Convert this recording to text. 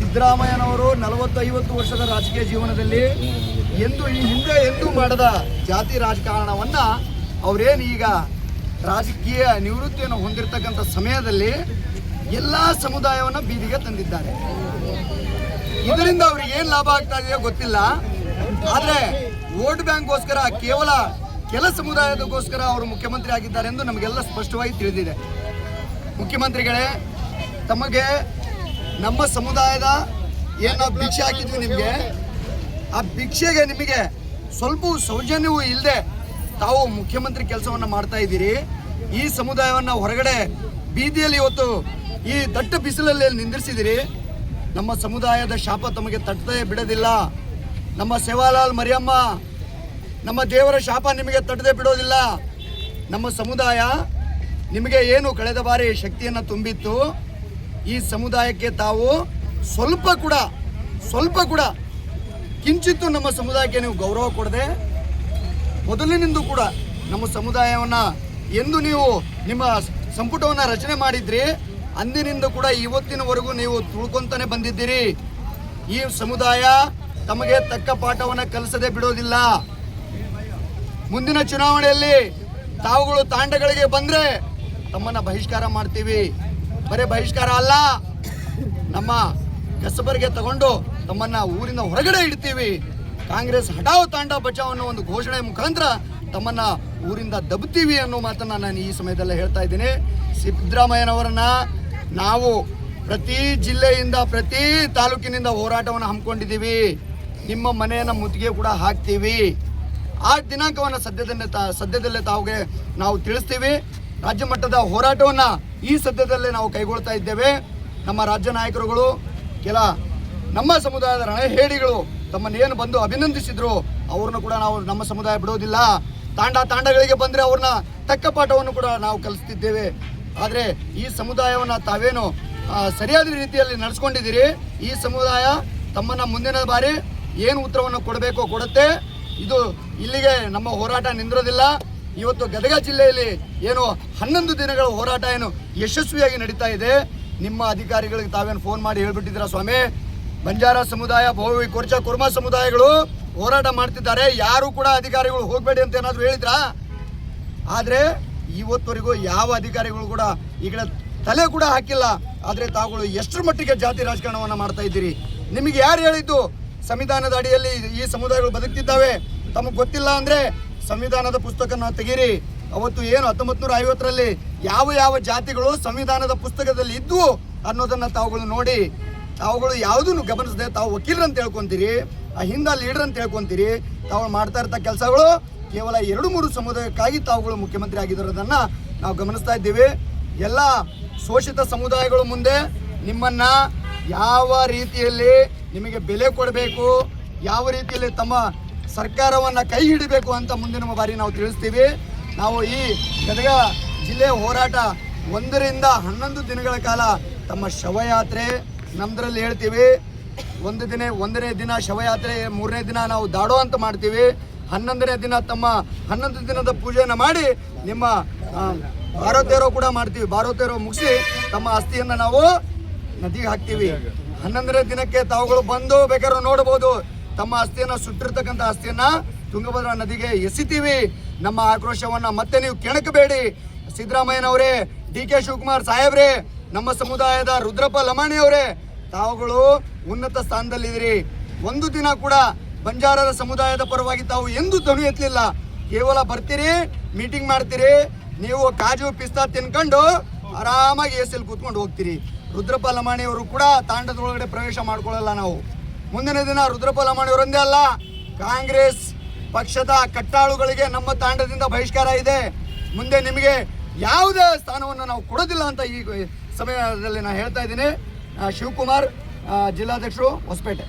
ಸಿದ್ದರಾಮಯ್ಯನವರು ನಲವತ್ತೈವತ್ತು ವರ್ಷದ ರಾಜಕೀಯ ಜೀವನದಲ್ಲಿ ಎಂದು ಈ ಹಿಂದೆ ಎಂದೂ ಮಾಡದ ಜಾತಿ ರಾಜಕಾರಣವನ್ನ ಅವರೇನು ಈಗ ರಾಜಕೀಯ ನಿವೃತ್ತಿಯನ್ನು ಹೊಂದಿರತಕ್ಕಂಥ ಸಮಯದಲ್ಲಿ ಎಲ್ಲ ಸಮುದಾಯವನ್ನು ಬೀದಿಗೆ ತಂದಿದ್ದಾರೆ. ಇದರಿಂದ ಅವ್ರಿಗೆ ಏನು ಲಾಭ ಆಗ್ತಾ ಇದೆಯೋ ಗೊತ್ತಿಲ್ಲ. ಆದರೆ ವೋಟ್ ಬ್ಯಾಂಕ್ಗೋಸ್ಕರ ಕೇವಲ ಕೆಲ ಸಮುದಾಯದಗೋಸ್ಕರ ಅವರು ಮುಖ್ಯಮಂತ್ರಿ ಆಗಿದ್ದಾರೆ ಎಂದು ನಮಗೆಲ್ಲ ಸ್ಪಷ್ಟವಾಗಿ ತಿಳಿದಿದೆ. ಮುಖ್ಯಮಂತ್ರಿಗಳೇ, ತಮಗೆ ನಮ್ಮ ಸಮುದಾಯದ ಏನು ಭಿಕ್ಷೆ ಹಾಕಿದ್ವಿ ನಿಮಗೆ. ಆ ಭಿಕ್ಷೆಗೆ ನಿಮಗೆ ಸ್ವಲ್ಪ ಸೌಜನ್ಯವೂ ಇಲ್ಲದೆ ತಾವು ಮುಖ್ಯಮಂತ್ರಿ ಕೆಲಸವನ್ನು ಮಾಡ್ತಾ ಇದ್ದೀರಿ. ಈ ಸಮುದಾಯವನ್ನು ಹೊರಗಡೆ ಬೀದಿಯಲ್ಲಿ ಇವತ್ತು ಈ ದಟ್ಟ ಬಿಸಿಲಲ್ಲಿ ನಿಂದಿರಿಸಿದಿರಿ? ನಮ್ಮ ಸಮುದಾಯದ ಶಾಪ ತಮಗೆ ತಟ್ಟದೇ ಬಿಡೋದಿಲ್ಲ. ನಮ್ಮ ಸೇವಾಲಾಲ್ ಮರಿಯಮ್ಮ, ನಮ್ಮ ದೇವರ ಶಾಪ ನಿಮಗೆ ತಟ್ಟದೇ ಬಿಡೋದಿಲ್ಲ. ನಮ್ಮ ಸಮುದಾಯ ನಿಮಗೆ ಏನು ಕಳೆದ ಬಾರಿ ಶಕ್ತಿಯನ್ನು ತುಂಬಿತ್ತು? ಈ ಸಮುದಾಯಕ್ಕೆ ತಾವು ಸ್ವಲ್ಪ ಕೂಡ ಸ್ವಲ್ಪ ಕೂಡ ಕಿಂಚಿತ್ತು ನಮ್ಮ ಸಮುದಾಯಕ್ಕೆ ನೀವು ಗೌರವ ಕೊಡದೆ ಮೊದಲಿನಿಂದ ಕೂಡ ನಮ್ಮ ಸಮುದಾಯವನ್ನ ಎಂದು ನೀವು ನಿಮ್ಮ ಸಂಪುಟವನ್ನು ರಚನೆ ಮಾಡಿದ್ರಿ, ಅಂದಿನಿಂದ ಕೂಡ ಇವತ್ತಿನವರೆಗೂ ನೀವು ತುಳ್ಕೊಂತಾನೆ ಬಂದಿದ್ದೀರಿ. ಈ ಸಮುದಾಯ ತಮಗೆ ತಕ್ಕ ಪಾಠವನ್ನ ಕಲಿಸದೆ ಬಿಡೋದಿಲ್ಲ. ಮುಂದಿನ ಚುನಾವಣೆಯಲ್ಲಿ ತಾವುಗಳು ತಾಂಡಗಳಿಗೆ ಬಂದ್ರೆ ತಮ್ಮನ್ನ ಬಹಿಷ್ಕಾರ ಮಾಡ್ತೀವಿ. ಬರೀ ಬಹಿಷ್ಕಾರ ಅಲ್ಲ. ನಮ್ಮ ಕಸಬರಿಗೆ ತಗೊಂಡು ತಮ್ಮನ್ನ ಊರಿನ ಹೊರಗಡೆ ಇಡ್ತೀವಿ. ಕಾಂಗ್ರೆಸ್ ಹಠಾವ್ ತಾಂಡ ಬಚಾವ್ ಅನ್ನೋ ಒಂದು ಘೋಷಣೆ ಮುಖಾಂತರ ತಮ್ಮನ್ನ ಊರಿಂದ ದಬ್ತೀವಿ ಅನ್ನೋ ಮಾತನ್ನ ನಾನು ಈ ಸಮಯದಲ್ಲೇ ಹೇಳ್ತಾ ಇದ್ದೀನಿ. ಸಿದ್ದರಾಮಯ್ಯನವರನ್ನ ನಾವು ಪ್ರತಿ ಜಿಲ್ಲೆಯಿಂದ, ಪ್ರತಿ ತಾಲೂಕಿನಿಂದ ಹೋರಾಟವನ್ನು ಹಮ್ಮಿಕೊಂಡಿದ್ದೀವಿ. ನಿಮ್ಮ ಮನೆಯನ್ನು ಮುತ್ತಿಗೆ ಕೂಡ ಹಾಕ್ತೀವಿ. ಆ ದಿನಾಂಕವನ್ನು ಸದ್ಯದಲ್ಲೇ ತಾ, ಸದ್ಯದಲ್ಲೇ ತಾವುಗೆ ನಾವು ತಿಳಿಸ್ತೀವಿ. ರಾಜ್ಯ ಮಟ್ಟದ ಹೋರಾಟವನ್ನು ಈ ಸದ್ಯದಲ್ಲೇ ನಾವು ಕೈಗೊಳ್ತಾ ಇದ್ದೇವೆ. ನಮ್ಮ ರಾಜ್ಯ ನಾಯಕರುಗಳು, ಕೆಲ ನಮ್ಮ ಸಮುದಾಯದ ರಣಹೇಡಿಗಳು ತಮ್ಮನ್ನೇನು ಬಂದು ಅಭಿನಂದಿಸಿದ್ರು, ಅವ್ರನ್ನ ಕೂಡ ನಾವು ನಮ್ಮ ಸಮುದಾಯ ಬಿಡೋದಿಲ್ಲ. ತಾಂಡ ತಾಂಡಗಳಿಗೆ ಬಂದರೆ ಅವ್ರನ್ನ ತಕ್ಕ ಪಾಠವನ್ನು ಕೂಡ ನಾವು ಕಲಿಸ್ತಿದ್ದೇವೆ. ಆದರೆ ಈ ಸಮುದಾಯವನ್ನು ತಾವೇನು ಸರಿಯಾದ ರೀತಿಯಲ್ಲಿ ನಡೆಸ್ಕೊಂಡಿದ್ದೀರಿ? ಈ ಸಮುದಾಯ ತಮ್ಮನ್ನು ಮುಂದಿನ ಬಾರಿ ಏನು ಉತ್ತರವನ್ನು ಕೊಡಬೇಕೋ ಕೊಡುತ್ತೆ. ಇದು ಇಲ್ಲಿಗೆ ನಮ್ಮ ಹೋರಾಟ ನಿಂದಿರೋದಿಲ್ಲ. ಇವತ್ತು ಗದಗ ಜಿಲ್ಲೆಯಲ್ಲಿ ಏನು ಹನ್ನೊಂದು ದಿನಗಳ ಹೋರಾಟ ಏನು ಯಶಸ್ವಿಯಾಗಿ ನಡೀತಾ ಇದೆ. ನಿಮ್ಮ ಅಧಿಕಾರಿಗಳಿಗೆ ತಾವೇನು ಫೋನ್ ಮಾಡಿ ಹೇಳ್ಬಿಟ್ಟಿದ್ದೀರಾ ಸ್ವಾಮಿ? ಬಂಜಾರ ಸಮುದಾಯ ಭೋವಿ ಕೊರ್ಚ, ಕುರ್ಮ ಸಮುದಾಯಗಳು ಹೋರಾಟ ಮಾಡ್ತಿದ್ದಾರೆ. ಯಾರು ಕೂಡ ಅಧಿಕಾರಿಗಳು ಹೋಗಬೇಡಿ ಅಂತ ಏನಾದರೂ ಹೇಳಿದ್ರಾ? ಆದರೆ ಇವತ್ತವರೆಗೂ ಯಾವ ಅಧಿಕಾರಿಗಳು ಕೂಡ ಈಗ ತಲೆ ಕೂಡ ಹಾಕಿಲ್ಲ. ಆದರೆ ತಾವುಗಳು ಎಷ್ಟರ ಮಟ್ಟಿಗೆ ಜಾತಿ ರಾಜಕಾರಣವನ್ನು ಮಾಡ್ತಾ ಇದ್ದೀರಿ? ನಿಮಗೆ ಯಾರು ಹೇಳಿದ್ದು? ಸಂವಿಧಾನದ ಅಡಿಯಲ್ಲಿ ಈ ಸಮುದಾಯಗಳು ಬದುಕ್ತಿದ್ದಾವೆ. ತಮಗೆ ಗೊತ್ತಿಲ್ಲ ಅಂದರೆ ಸಂವಿಧಾನದ ಪುಸ್ತಕನ ತೆಗೀರಿ ಅವತ್ತು ಏನು ಹತ್ತೊಂಬತ್ತು ನೂರ ಐವತ್ತರಲ್ಲಿ ಯಾವ ಯಾವ ಜಾತಿಗಳು ಸಂವಿಧಾನದ ಪುಸ್ತಕದಲ್ಲಿ ಇದ್ವು ಅನ್ನೋದನ್ನ ತಾವುಗಳು ನೋಡಿ, ತಾವುಗಳು ಯಾವುದನ್ನು ಗಮನಿಸದೆ ತಾವು ವಕೀಲರಂತ ಹೇಳ್ಕೊಂತೀರಿ, ಆ ಹಿಂದ ಲೀಡರ್ ಅಂತ ಹೇಳ್ಕೊಂತೀರಿ, ತಾವು ಮಾಡ್ತಾ ಇರ್ತ ಕೆಲಸಗಳು ಕೇವಲ ಎರಡು ಮೂರು ಸಮುದಾಯಕ್ಕಾಗಿ ತಾವುಗಳು ಮುಖ್ಯಮಂತ್ರಿ ಆಗಿರೋದನ್ನ ನಾವು ಗಮನಿಸ್ತಾ ಇದ್ದೀವಿ. ಎಲ್ಲ ಶೋಷಿತ ಸಮುದಾಯಗಳು ಮುಂದೆ ನಿಮ್ಮನ್ನ ಯಾವ ರೀತಿಯಲ್ಲಿ ನಿಮಗೆ ಬೆಲೆ ಕೊಡಬೇಕು, ಯಾವ ರೀತಿಯಲ್ಲಿ ತಮ್ಮ ಸರ್ಕಾರವನ್ನ ಕೈ ಹಿಡಿಬೇಕು ಅಂತ ಮುಂದಿನ ಬಾರಿ ನಾವು ತಿಳಿಸ್ತೀವಿ. ನಾವು ಈ ಗದಗ ಜಿಲ್ಲೆ ಹೋರಾಟ ಒಂದರಿಂದ ಹನ್ನೊಂದು ದಿನಗಳ ಕಾಲ ತಮ್ಮ ಶವಯಾತ್ರೆ ನಮ್ಮದ್ರಲ್ಲಿ ಹೇಳ್ತೀವಿ. ಒಂದು ದಿನ ಒಂದನೇ ದಿನ ಶವಯಾತ್ರೆ ಮೂರನೇ ದಿನ ನಾವು ದಾಡೋ ಅಂತ ಮಾಡ್ತೀವಿ. ಹನ್ನೊಂದನೇ ದಿನ ತಮ್ಮ ಹನ್ನೊಂದು ದಿನದ ಪೂಜೆಯನ್ನು ಮಾಡಿ ನಿಮ್ಮ ಆ, ಕೂಡ ಮಾಡ್ತೀವಿ. ಭಾರೋತೇರೋ ಮುಗಿಸಿ ತಮ್ಮ ಆಸ್ತಿಯನ್ನು ನಾವು ನದಿಗೆ ಹಾಕ್ತೀವಿ. ಹನ್ನೊಂದನೇ ದಿನಕ್ಕೆ ತಾವುಗಳು ಬಂದು ಬೇಕಾದ್ರೂ ನೋಡಬಹುದು ತಮ್ಮ ಆಸ್ತಿಯನ್ನು ಸುಟ್ಟಿರ್ತಕ್ಕಂಥ ಆಸ್ತಿಯನ್ನು ತುಂಗಭದ್ರಾ ನದಿಗೆ ಎಸಿತೀವಿ. ನಮ್ಮ ಆಕ್ರೋಶವನ್ನ ಮತ್ತೆ ನೀವು ಕೆಣಕಬೇಡಿ. ಸಿದ್ದರಾಮಯ್ಯನವರೇ ಡಿ ಕೆ ಶಿವಕುಮಾರ್ ಸಾಹೇಬ್ರೆ, ನಮ್ಮ ಸಮುದಾಯದ ರುದ್ರಪ್ಪ ಲಮಾಣಿ ಅವರೇ, ತಾವುಗಳು ಉನ್ನತ ಸ್ಥಾನದಲ್ಲಿದ್ದೀರಿ. ಒಂದು ದಿನ ಕೂಡ ಬಂಜಾರರ ಸಮುದಾಯದ ಪರವಾಗಿ ತಾವು ಎಂದೂ ಧ್ವನಿ ಎತ್ತಲಿಲ್ಲ. ಕೇವಲ ಬರ್ತೀರಿ, ಮೀಟಿಂಗ್ ಮಾಡ್ತೀರಿ, ನೀವು ಕಾಜು ಪಿಸ್ತಾ ತಿನ್ಕೊಂಡು ಆರಾಮಾಗಿ ಎಸಿಲ್ ಕೂತ್ಕೊಂಡು ಹೋಗ್ತೀರಿ. ರುದ್ರಪ್ಪ ಲಮಾಣಿ ಅವರು ಕೂಡ ತಾಂಡದೊಳಗಡೆ ಪ್ರವೇಶ ಮಾಡ್ಕೊಳ್ಳಲ್ಲ ನಾವು. ಮುಂದಿನ ದಿನ ರುದ್ರಪ್ಪ ಲಮಾಣಿ ಅವರೊಂದೇ ಅಲ್ಲ, ಕಾಂಗ್ರೆಸ್ ಪಕ್ಷದ ಕಟ್ಟಾಳುಗಳಿಗೆ ನಮ್ಮ ತಾಂಡದಿಂದ ಬಹಿಷ್ಕಾರ ಇದೆ. ಮುಂದೆ ನಿಮಗೆ ಯಾವುದೇ ಸ್ಥಾನವನ್ನು ನಾವು ಕೊಡೋದಿಲ್ಲ ಅಂತ ಈ ಸಮಯದಲ್ಲಿ ನಾನು ಹೇಳ್ತಾ ಇದ್ದೀನಿ. ಶಿವಕುಮಾರ್ ಜಿಲ್ಲಾಧ್ಯಕ್ಷರು ಹೊಸಪೇಟೆ.